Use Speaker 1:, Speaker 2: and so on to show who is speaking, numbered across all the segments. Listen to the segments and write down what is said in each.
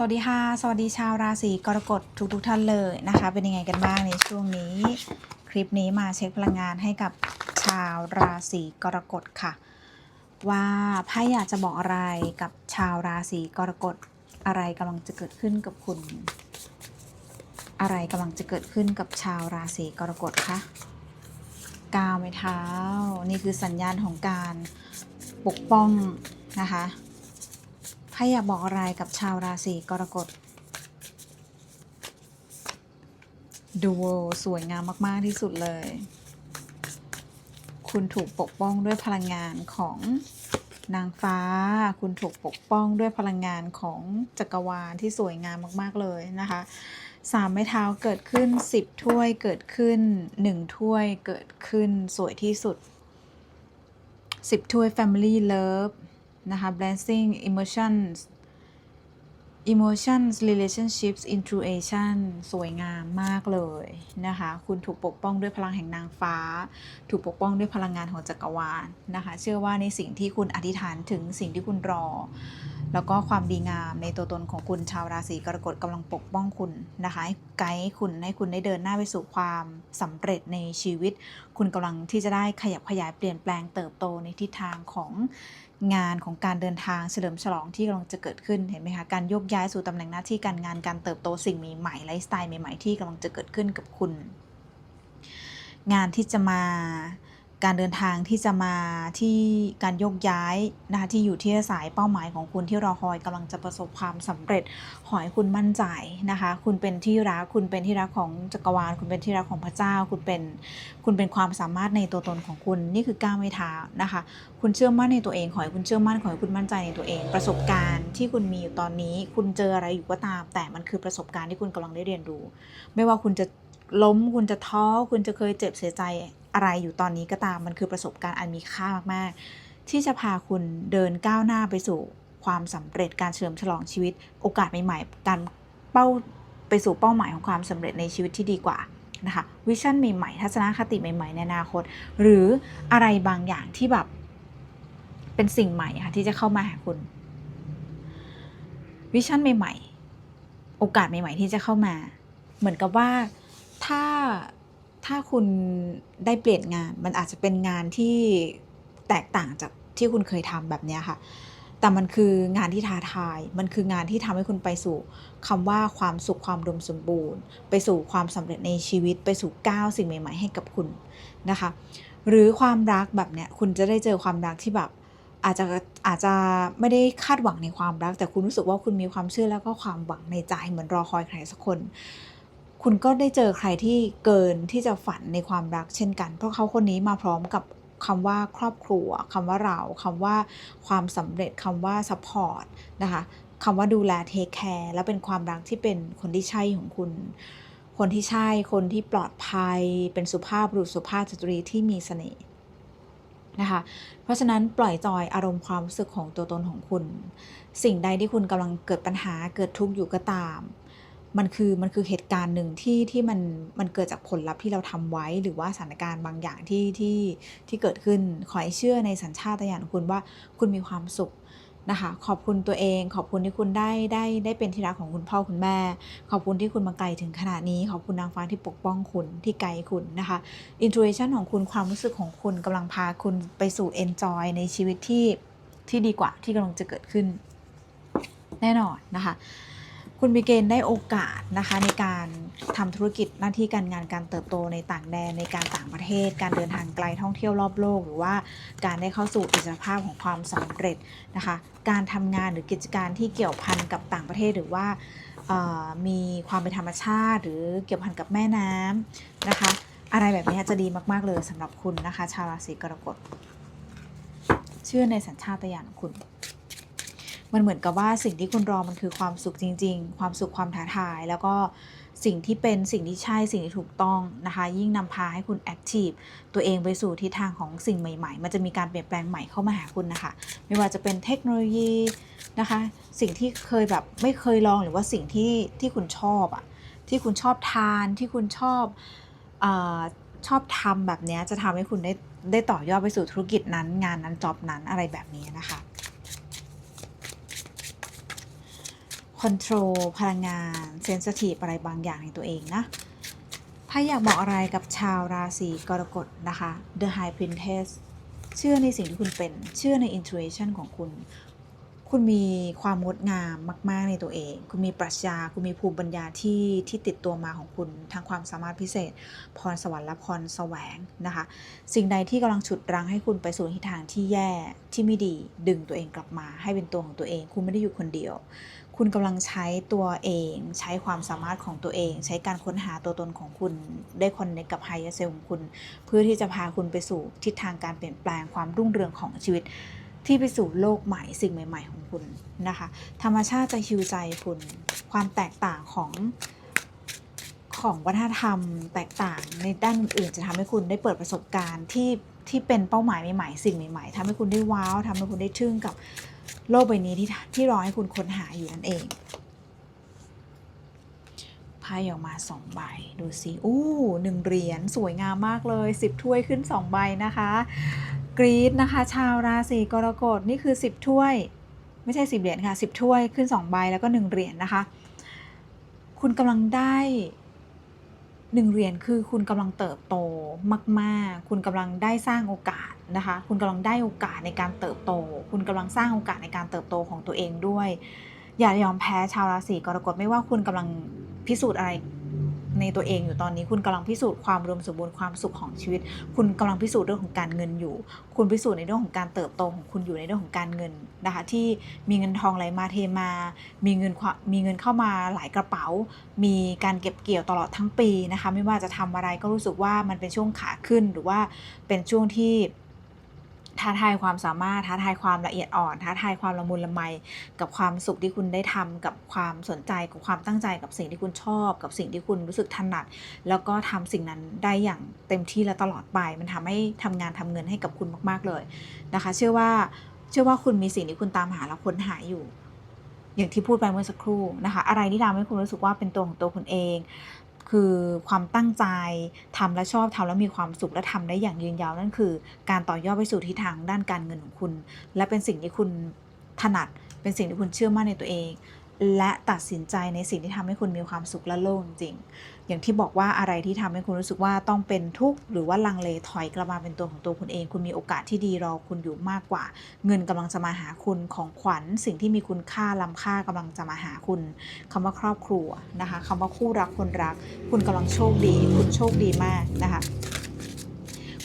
Speaker 1: สวัสดีค่ะ สวัสดีชาวราศีกรกฎทุกๆทท่านเลยนะคะ เป็นยังไงกันบ้างในช่วงนี้ คลิปนี้มาเช็คพลังงานให้กับชาวราศีกรกฎค่ะ ว่าไพ่อยากจะบอกอะไรกับชาวราศีกรกฎอะไรกำลังจะเกิดขึ้นกับคุณ อะไรกำลังจะเกิดขึ้นกับชาวราศีกรกฎคะก้าวไม้เท้า นี่คือสัญญาณของการปกป้องนะคะ ไพ่อยากบอกอะไรกับชาวราศีกรกฎดูสวยงามมาก ๆ ที่สุดเลย คุณถูกปกป้องด้วยพลังงานของนางฟ้า คุณถูกปกป้องด้วยพลังงานของจักรวาลที่สวยงามมาก ๆ เลยนะคะสามไม้เท้าเกิดขึ้น10ถ้วยเกิดขึ้น1ถ้วยเกิดขึ้นสวยที่สุด10ถ้วย Family Love นะคะ Blessing Emotions Emotions Relationships Intuition สวยงามมากเลยนะคะ คุณถูกปกป้องด้วยพลังแห่งนางฟ้า ถูกปกป้องด้วยพลังงานของจักรวาลนะคะ เชื่อว่าในสิ่งที่คุณอธิษฐานถึงสิ่งที่คุณรอ แล้วก็ความดีงามในตัวตนของคุณชาวราศีกรกฎกำลังปกป้องคุณนะคะไกด์คุณให้คุณได้เดินหน้าไปสู่ความสำเร็จในชีวิต คุณกำลังที่จะได้ขยับขยายเปลี่ยนแปลงเติบโตในทิศทางของ งานของการเดินทางเฉลิมฉลองที่กำลังจะเกิดขึ้นเห็นไหมคะการยกย้ายสู่ตำแหน่งหน้าที่การงานการเติบโตสิ่งใหม่ๆไลฟ์สไตล์ใหม่ๆที่กำลังจะเกิดขึ้นกับคุณ งานที่จะมา การเดินทางที่จะมาที่การยกย้ายนะคะที่อยู่ที่สายเป้าหมายของคุณที่รอคอยกำลังจะประสบความสำเร็จ ขอให้คุณมั่นใจนะคะ คุณเป็นที่รักคุณเป็นที่รักของจักรวาล คุณเป็นที่รักของพระเจ้า คุณเป็นคุณเป็นความสามารถในตัวตนของคุณ นี่คือก้าวไม่ท้านะคะ คุณเชื่อมั่นในตัวเอง ขอให้คุณเชื่อมั่นขอให้คุณมั่นใจในตัวเอง ประสบการณ์ที่คุณมีอยู่ตอนนี้ คุณเจออะไรอยู่ก็ตาม แต่มันคือประสบการณ์ที่คุณกำลังได้เรียนรู้ ไม่ว่าคุณจะล้มคุณจะท้อคุณจะเคยเจ็บเสียใจ อะไรอยู่ตอนนี้ก็ตามมันคือประสบการณ์อันมีค่ามากๆ ที่จะพาคุณเดินก้าวหน้าไปสู่ความสำเร็จการเฉลิมฉลองชีวิต โอกาสใหม่ๆการเป้าไปสู่เป้าหมายของความสำเร็จในชีวิตที่ดีกว่านะคะวิชั่นใหม่ๆทัศนคติใหม่ๆในอนาคต หรืออะไรบางอย่างที่แบบเป็นสิ่งใหม่ค่ะที่จะเข้ามาหาคุณวิชั่นใหม่ ๆ โอกาสใหม่ ๆ ที่จะเข้ามา เหมือนกับว่าถ้า ถ้าคุณได้เปลี่ยนงาน มันอาจจะเป็นงานที่แตกต่างจากที่คุณเคยทำแบบนี้ค่ะ แต่มันคืองานที่ท้าทาย มันคืองานที่ทำให้คุณไปสู่คำว่าความสุขความดมสมบูรณ์ ไปสู่ความสำเร็จในชีวิต ไปสู่ก้าวสิ่งใหม่ ๆ ให้กับคุณนะคะ หรือความรักแบบเนี้ยคุณจะได้เจอความรักที่แบบอาจจะอาจจะไม่ได้คาดหวังในความรัก แต่คุณรู้สึกว่าคุณมีความเชื่อแล้วก็ความหวังในใจเหมือนรอคอยใครสักคน คุณก็ได้เจอใครที่เกินที่จะฝันในความรักเช่นกัน เพราะเขาคนนี้มาพร้อมกับคำว่าครอบครัวคำว่าเราคำว่าความสำเร็จคำว่าซัพพอร์ตนะคะคำว่าดูแลเทคแคร์และเป็นความรักที่เป็นคนที่ใช่ของคุณ คนที่ใช่คนที่ปลอดภัย เป็นสุภาพบุรุษสุภาพสตรีที่มีเสน่ห์นะคะเพราะฉะนั้นปล่อยจอยอารมณ์ความรู้สึกของตัวตนของคุณ สิ่งใดที่คุณกำลังเกิดปัญหาเกิดทุกข์อยู่ก็ตาม มันคือมันคือเหตุการณ์หนึ่งที่ที่มันมันเกิดจากผลลัพธ์ที่เราทำไว้ หรือว่าสถานการณ์บางอย่างที่ที่ที่เกิดขึ้นขอให้เชื่อในสัญชาตญาณของคุณว่าคุณมีความสุขนะคะขอบคุณตัวเองขอบคุณที่คุณได้ได้ได้เป็นที่รักของคุณพ่อคุณแม่ ขอบคุณที่คุณมาไกลถึงขนาดนี้ ขอบคุณนางฟ้าที่ปกป้องคุณที่ไกลคุณนะคะอินทูเ t ชันของคุณความรู้สึกของคุณกำลังพาคุณไปสู่เอนจอยในชีวิตที่ที่ดีกว่าที่กำลังจะเกิดขึ้น แน่นอนนะคะ คุณมีเกณฑ์ได้โอกาสนะคะในการทำธุรกิจหน้าที่การงานการเติบโตในต่างแดนในการต่างประเทศ การเดินทางไกลท่องเที่ยวรอบโลก หรือว่าการได้เข้าสู่อิสรภาพของความสำเร็จนะคะ การทำงานหรือกิจการที่เกี่ยวพันกับต่างประเทศหรือว่ามีความเป็นธรรมชาติ หรือเกี่ยวพันกับแม่น้ำนะคะ อะไรแบบนี้จะดีมาก ๆ เลยสำหรับคุณนะคะ ชาวราศีกรกฎเชื่อในสัญชาตญาณของคุณ มันเหมือนกับว่าสิ่งที่คุณรอมันคือความสุขจริง ๆ ความสุขความท้าทาย แล้วก็สิ่งที่เป็นสิ่งที่ใช่สิ่งที่ถูกต้องนะคะ ยิ่งนำพาให้คุณแอคทีฟตัวเองไปสู่ทิศทางของสิ่งใหม่ๆ มันจะมีการเปลี่ยนแปลงใหม่เข้ามาหาคุณนะคะ ไม่ว่าจะเป็นเทคโนโลยีนะคะ สิ่งที่เคยแบบไม่เคยลองหรือว่าสิ่งที่ที่คุณชอบอะที่คุณชอบทานที่คุณชอบอชอบทำแบบนี้จะทำให้คุณได้ได้ต่อยอดไปสู่ธุรกิจนั้นงานนั้นจ็อบนั้นอะไรแบบนี้นะคะ คอนโทรลพลังงานเซนซิทีฟอะไรบางอย่างในตัวเองนะไพ่อยากบอกอะไรกับชาวราศีกรกฎนะคะ The High Princess เชื่อในสิ่งที่คุณเป็น เชื่อใน intuition ของคุณ คุณมีความงดงามมาก ๆ ในตัวเอง คุณมีปรัชญา คุณมีภูมิปัญญาที่ที่ติดตัวมาของคุณทั้งความสามารถพิเศษ พรสวรรค์และพรแสวงนะคะ สิ่งใดที่กำลังฉุดรั้งให้คุณไปสู่ทิศทางที่แย่ที่ไม่ดี ดึงตัวเองกลับมา ให้เป็นตัวของตัวเอง คุณไม่ได้อยู่คนเดียว คุณกำลังใช้ตัวเอง ใช้ความสามารถของตัวเอง ใช้การค้นหาตัวตนของคุณได้คอนเนคกับไฮเซลของคุณ เพื่อที่จะพาคุณไปสู่ทิศทางการเปลี่ยนแปลงความรุ่งเรืองของชีวิต ที่ไปสู่โลกใหม่สิ่งใหม่ ๆ ของคุณนะคะ ธรรมชาติจะฮิวใจคุณ ความแตกต่างของของวัฒนธรรมแตกต่างในด้านอื่นจะทำให้คุณได้เปิดประสบการณ์ที่ที่เป็นเป้าหมายใหม่ๆสิ่งใหม่ๆทำให้คุณได้ว้าวทำให้คุณได้ทึ่งกับโลกใบนี้ที่ที่รอให้คุณค้นหาอยู่นั่นเองไพ่ออกมาสองใบดูสิอู้หนึ่งเหรียญสวยงามมากเลยสิบถ้วยขึ้นสองใบนะคะ กรีดนะคะ ชาวราศีกรกฎนี่คือ 10 ถ้วย ไม่ใช่ 10 เหรียญค่ะ 10 ถ้วยขึ้น 2 ใบแล้วก็ 1 เหรียญนะคะ คุณกำลังได้ 1 เหรียญคือคุณกำลังเติบโตมาก ๆ คุณกำลังได้สร้างโอกาสนะคะ คุณกำลังได้โอกาสในการเติบโต คุณกำลังสร้างโอกาสในการเติบโตของตัวเองด้วย อย่ายอมแพ้ชาวราศีกรกฎไม่ว่าคุณกำลังพิสูจน์อะไร ในตัวเองอยู่ตอนนี้ คุณกำลังพิสูจน์ความรวมสมบูรณ์ความสุขของชีวิต คุณกำลังพิสูจน์เรื่องของการเงินอยู่ คุณพิสูจน์ในเรื่องของการเติบโตของคุณอยู่ในเรื่องของการเงินนะคะที่มีเงินทองไหลมาเทมา มีเงินมมีเงินเข้ามาหลายกระเป๋า มีการเก็บเกี่ยวตลอดทั้งปีนะคะไม่ว่าจะทำอะไรก็รู้สึกว่ามันเป็นช่วงขาขึ้นหรือว่าเป็นช่วงที่ ท้าทายความสามารถท้าทายความละเอียดอ่อน ท้าทายความละมุนละไม กับความสุขที่คุณได้ทำกับความสนใจกับความตั้งใจกับสิ่งที่คุณชอบ กับสิ่งที่คุณรู้สึกถนัด แล้วก็ทำสิ่งนั้นได้อย่างเต็มที่และตลอดไป มันทำให้ทำงานทำเงินให้กับคุณมาก ๆเลยนะคะ เชื่อว่าเชื่อว่าคุณมีสิ่งที่คุณตามหาและค้นหาอยู่อย่างที่พูดไปเมื่อสักครู่นะคะ อะไรที่ทำให้คุณรู้สึกว่าเป็นตัวของตัวคุณเอง คือความตั้งใจทำและชอบทำแล้วมีความสุขและทำได้อย่างยืนยาวนั่นคือ การต่อยอดไปสู่ทิศทางด้านการเงินของคุณ และเป็นสิ่งที่คุณถนัด เป็นสิ่งที่คุณเชื่อมั่นในตัวเอง และตัดสินใจในสิ่งที่ทำให้คุณมีความสุขและโล่งจริง อย่างที่บอกว่าอะไรที่ทำให้คุณรู้สึกว่าต้องเป็นทุกข์หรือว่าลังเลถอยกลับมาเป็นตัวของตัวคุณเอง คุณมีโอกาสที่ดีรอคุณอยู่มากกว่า เงินกำลังจะมาหาคุณของขวัญ สิ่งที่มีคุณค่าล้ำค่ากำลังจะมาหาคุณคำว่าครอบครัวนะคะคำว่าคู่รักคนรัก คุณกำลังโชคดี คุณโชคดีมากนะคะ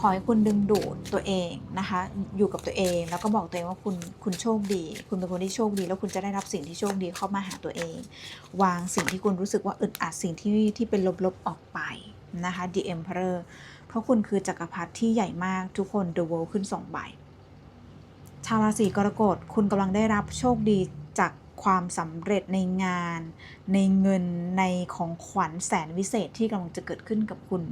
Speaker 1: ขอให้คุณดึงดูดตัวเองนะคะ อยู่กับตัวเอง แล้วก็บอกตัวเองว่าคุณคุณโชคดี คุณเป็นคนที่โชคดี แล้วคุณจะได้รับสิ่งที่โชคดีเข้ามาหาตัวเอง วางสิ่งที่คุณรู้สึกว่าอึดอัดสิ่งที่ที่เป็นลบๆออกไปนะคะ The Emperor เพราะคุณคือจักรพรรดิที่ใหญ่มากทุกคน The World ขึ้นสองใบชาวราศีกรกฎคุณกำลังได้รับโชคดีจาก ความสำเร็จในงาน ในเงินในของขวัญแสนวิเศษที่กำลังจะเกิดขึ้นกับคุณ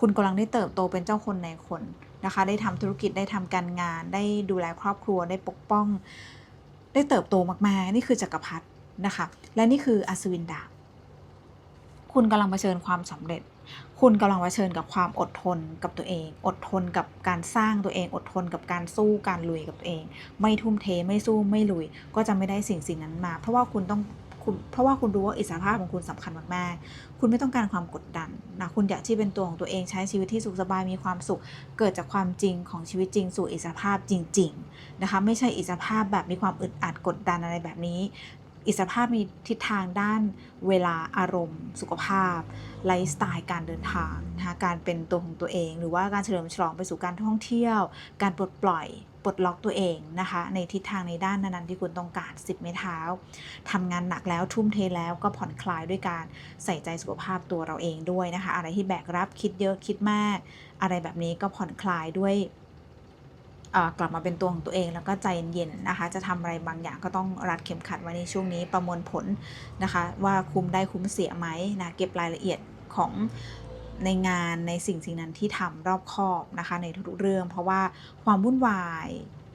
Speaker 1: คุณกำลังได้เติบโตเป็นเจ้าคนในคนนะคะ ได้ทำธุรกิจได้ทำการงาน ได้ดูแลครอบครัวได้ปกป้อง ได้เติบโตมากๆ นี่คือจักรพรรดินะคะ และนี่คืออัศวินดาบคุณกำลังเผชิญความสำเร็จ คุณกำลังเผชิญกับความอดทนกับตัวเอง อดทนกับการสร้างตัวเอง อดทนกับการสู้การลุยกับตัวเอง ไม่ทุ่มเทไม่สู้ไม่ลุย ก็จะไม่ได้สิ่งสิ่งนั้นมา เพราะว่าคุณต้องคุณเพราะว่าคุณรู้ว่าอิสรภาพของคุณสำคัญมากๆ คุณไม่ต้องการความกดดันนะ คุณอยากที่เป็นตัวของตัวเองใช้ชีวิตที่สุขสบายมีความสุข เกิดจากความจริงของชีวิตจริง สู่อิสรภาพจริง ๆ นะคะ ไม่ใช่อิสรภาพแบบมีความอึดอัดกดดันอะไรแบบนี้ อิสรภาพมีทิศทางด้านเวลาอารมณ์ สุขภาพไลฟ์สไตล์การเดินทางนะคะการเป็นตัวของตัวเอง หรือว่าการเฉลิมฉลองไปสู่การท่องเที่ยว การปลดปล่อยปลดล็อกตัวเองนะคะ ในทิศทางในด้านนั้นๆที่คุณต้องการ 10ไม้เท้าทำงานหนักแล้วทุ่มเทแล้วก็ผ่อนคลายด้วยการใส่ใจสุขภาพตัวเราเองด้วยนะคะ อะไรที่แบกรับคิดเยอะคิดมาก อะไรแบบนี้ก็ผ่อนคลายด้วย กลับมาเป็นตัวของตัวเองแล้วก็ใจเย็นๆนะคะ จะทำอะไรบางอย่างก็ต้องรัดเข็มขัดไว้ในช่วงนี้ประมวลผลนะคะ ว่าคุ้มได้คุ้มเสียไหมนะเก็บรายละเอียดของในงานในสิ่งสิ่งนั้นที่ทำรอบคอบนะคะ ในทุกๆเรื่อง เพราะว่าความวุ่นวาย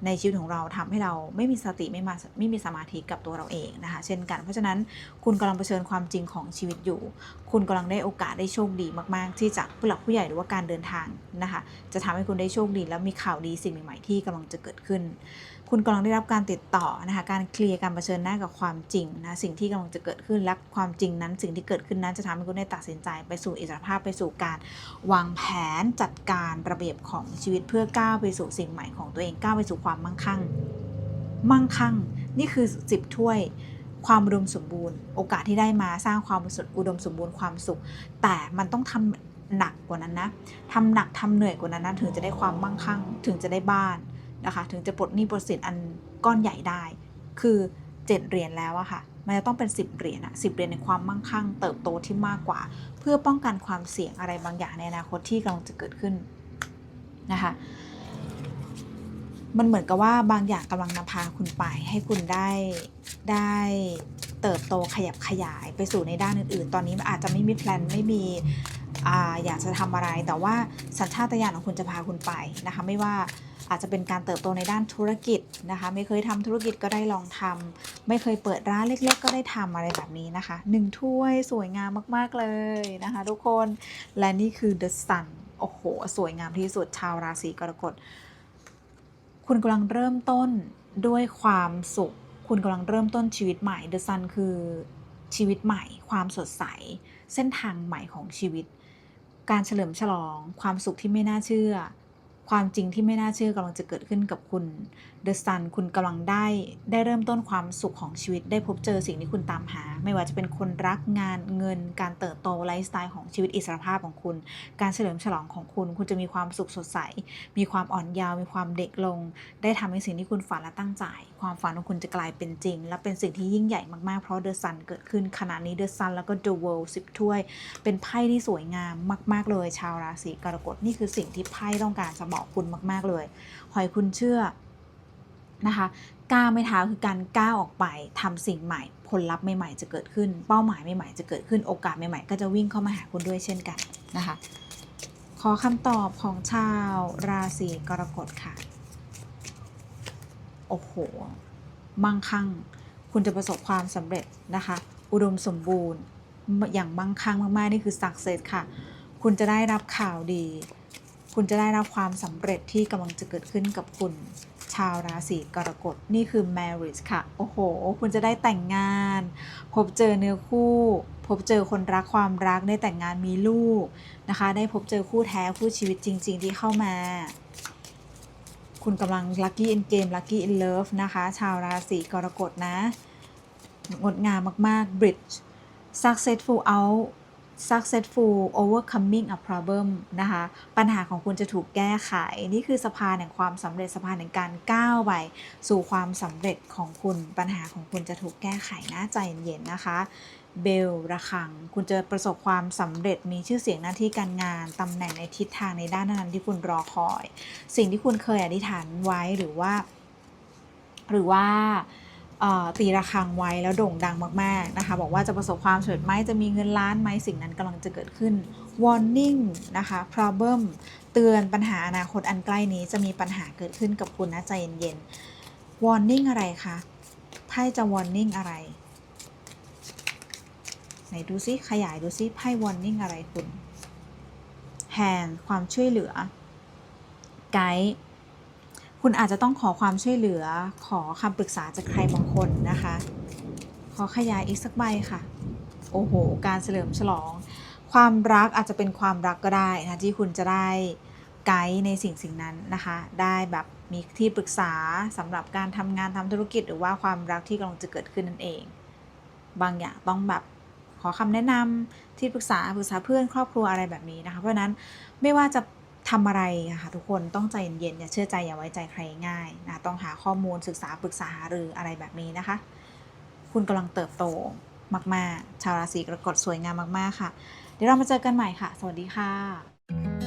Speaker 1: ในชีวิตของเราทำให้เราไม่มีสติไม่มาไม่มีสมาธิกับตัวเราเองนะคะ เช่นกันเพราะฉะนั้นคุณกำลังเผชิญความจริงของชีวิตอยู่คุณกำลังได้โอกาสได้โชคดีมากๆ ที่จากผู้หลักผู้ใหญ่หรือว่าการเดินทางนะคะ จะทำให้คุณได้โชคดีแล้วมีข่าวดีสิ่งใหม่ๆที่กำลังจะเกิดขึ้น คุณกำลังได้รับการติดต่อนะคะ การเคลียร์การเผชิญหน้ากับความจริงนะสิ่งที่กำลังจะเกิดขึ้นและความจริงนั้น สิ่งที่เกิดขึ้นนั้นจะทำให้คุณได้ตัดสินใจไปสู่อิสรภาพไปสู่การวางแผนจัดการระเบียบของชีวิตเพื่อก้าวไปสู่สิ่งใหม่ของตัวเองก้าวไปสู่ความมั่งคั่ง มั่งคั่ง นี่คือสิบถ้วย ความอุดมสมบูรณ์ โอกาสที่ได้มาสร้างความอุดมสมบูรณ์ความสุข แต่มันต้องทำหนักกว่านั้นนะทำหนักทำเหนื่อยกว่านั้นนะถึงจะได้ความมั่งคั่ง ถึงจะได้บ้านนะคะ ถึงจะปลดหนี้ปลดสินอันก้อนใหญ่ได้ คือเจ็ดเหรียญแล้วอะค่ะ มันจะต้องเป็น 10 เหรียญอะสิเหรียญในความมั่งคั่ง เติบโตที่มากกว่า เพื่อป้องกันความเสี่ยงอะไรบางอย่างในอนาคตที่กำลังจะเกิดขึ้นนะคะ มันเหมือนกับว่าบางอย่างกำลังนำพาคุณไป ให้คุณได้ได้เติบโตขยับขยายไปสู่ในด้านอื่น ๆ ตอนนี้อาจจะไม่มีแพลนไม่มีอาอยากจะทำอะไร แต่ว่าสัญชาตญาณของคุณจะพาคุณไปนะคะ ไม่ว่าอาจจะเป็นการเติบโตในด้านธุรกิจนะคะ ไม่เคยทำธุรกิจก็ได้ลองทำไม่เคยเปิดร้านเล็ก ๆ ก็ได้ทำอะไรแบบนี้นะคะหนึ่งถ้วยสวยงามมากๆเลยนะคะทุกคนและนี่คือ The Sun โอ้โห สวยงามที่สุดชาวราศีกรกฎ คุณกำลังเริ่มต้นด้วยความสุข คุณกำลังเริ่มต้นชีวิตใหม่ The Sun คือชีวิตใหม่ ความสดใส เส้นทางใหม่ของชีวิต การเฉลิมฉลอง ความสุขที่ไม่น่าเชื่อ ความจริงที่ไม่น่าเชื่อกำลังจะเกิดขึ้นกับคุณ The Sun คุณกำลังได้ ได้เริ่มต้นความสุขของชีวิต ได้พบเจอสิ่งที่คุณตามหา ไม่ว่าจะเป็นคนรักงานเงิน การเติบโตไลฟ์สไตล์ของชีวิตอิสรภาพของคุณ การเฉลิมฉลองของคุณ คุณจะมีความสุขสดใส มีความอ่อนเยาว์มีความเด็กลง ได้ทำในสิ่งที่คุณฝันและตั้งใจ ความฝันของคุณจะกลายเป็นจริง และเป็นสิ่งที่ยิ่งใหญ่มากๆเพราะเดอะซันเกิดขึ้นขณะนี้เดอะซันแล้วก็ The World สิบถ้วย เป็นไพ่ที่สวยงามมาก ๆ เลย ชาวราศีกรกฎนี่คือสิ่งที่ไพ่ต้องการจะบอกคุณมาก ๆเลยขอให้คุณเชื่อ นะคะก้าวไม่เท้าคือการก้าวออกไปทำสิ่งใหม่ ผลลัพธ์ใหม่ๆจะเกิดขึ้น เป้าหมายใหม่ๆจะเกิดขึ้น โอกาสใหม่ๆ ก็จะวิ่งเข้ามาหาคุณด้วยเช่นกันนะคะ ขอคำตอบของชาวราศีกรกฎค่ะ โอ้โหมั่งคั่ง คุณจะประสบความสำเร็จนะคะ อุดมสมบูรณ์ อย่างมั่งคั่งมากๆ นี่คือ success ค่ะ คุณจะได้รับข่าวดี คุณจะได้รับความสำเร็จที่กำลังจะเกิดขึ้นกับคุณชาวราศีกรกฎนี่คือ marriage ค่ะ โอ้โห คุณจะได้แต่งงาน พบเจอเนื้อคู่ พบเจอคนรักความรักได้แต่งงานมีลูกนะคะ ได้พบเจอคู่แท้คู่ชีวิตจริง ๆ ที่เข้ามา คุณกำลัง lucky in game lucky in love นะคะ ชาวราศีกรกฎนะ งดงามมาก ๆ bridge successful out successful overcoming a problem นะคะ ปัญหาของคุณจะถูกแก้ไข นี่คือสะพานแห่งความสำเร็จสะพานแห่งการก้าวไปสู่ความสำเร็จของคุณ ปัญหาของคุณจะถูกแก้ไขนะใจเย็นๆนะคะเบลระคัง คุณจะประสบความสำเร็จมีชื่อเสียงหน้าที่การงานตำแหน่งในทิศทางในด้านนั้นที่คุณรอคอย สิ่งที่คุณเคยอธิษฐานไว้หรือว่า หรือว่า ตีระฆังไว้แล้วโด่งดังมากๆนะคะ บอกว่าจะประสบความสำเร็จไหมจะมีเงินล้านไหมสิ่งนั้นกำลังจะเกิดขึ้น warning นะคะ problem เตือนปัญหาอนาคตอันใกล้นี้จะมีปัญหาเกิดขึ้นกับคุณนะใจเย็นๆ warning อะไรคะไพ่จะ warning อะไรไหนดูซิขยายดูซิไพ่ warning อะไรคุณ hand ความช่วยเหลือ guide คุณอาจจะต้องขอความช่วยเหลือ ขอคำปรึกษาจากใครบางคนนะคะ ขอขยายอีกสักใบค่ะ โอ้โห การเฉลิมฉลอง ความรักอาจจะเป็นความรักก็ได้นะที่คุณจะได้ไกด์ในสิ่งสิ่งนั้นนะคะ ได้แบบมีที่ปรึกษาสำหรับการทำงานทำธุรกิจ หรือว่าความรักที่กำลังจะเกิดขึ้นนั่นเอง บางอย่างต้องแบบขอคำแนะนำที่ปรึกษาปรึกษาเพื่อนครอบครัวอะไรแบบนี้นะคะ เพราะฉะนั้นไม่ว่าจะ ทำอะไรค่ะทุกคนต้องใจเย็นๆอย่าเชื่อใจอย่าไว้ใจใครง่ายนะต้องหาข้อมูลศึกษาปรึกษาหารืออะไรแบบนี้นะคะ คุณกำลังเติบโตมาก ๆ ชาวราศีกรกฎสวยงามมาก ๆ ค่ะ เดี๋ยวเรามาเจอกันใหม่ค่ะ สวัสดีค่ะ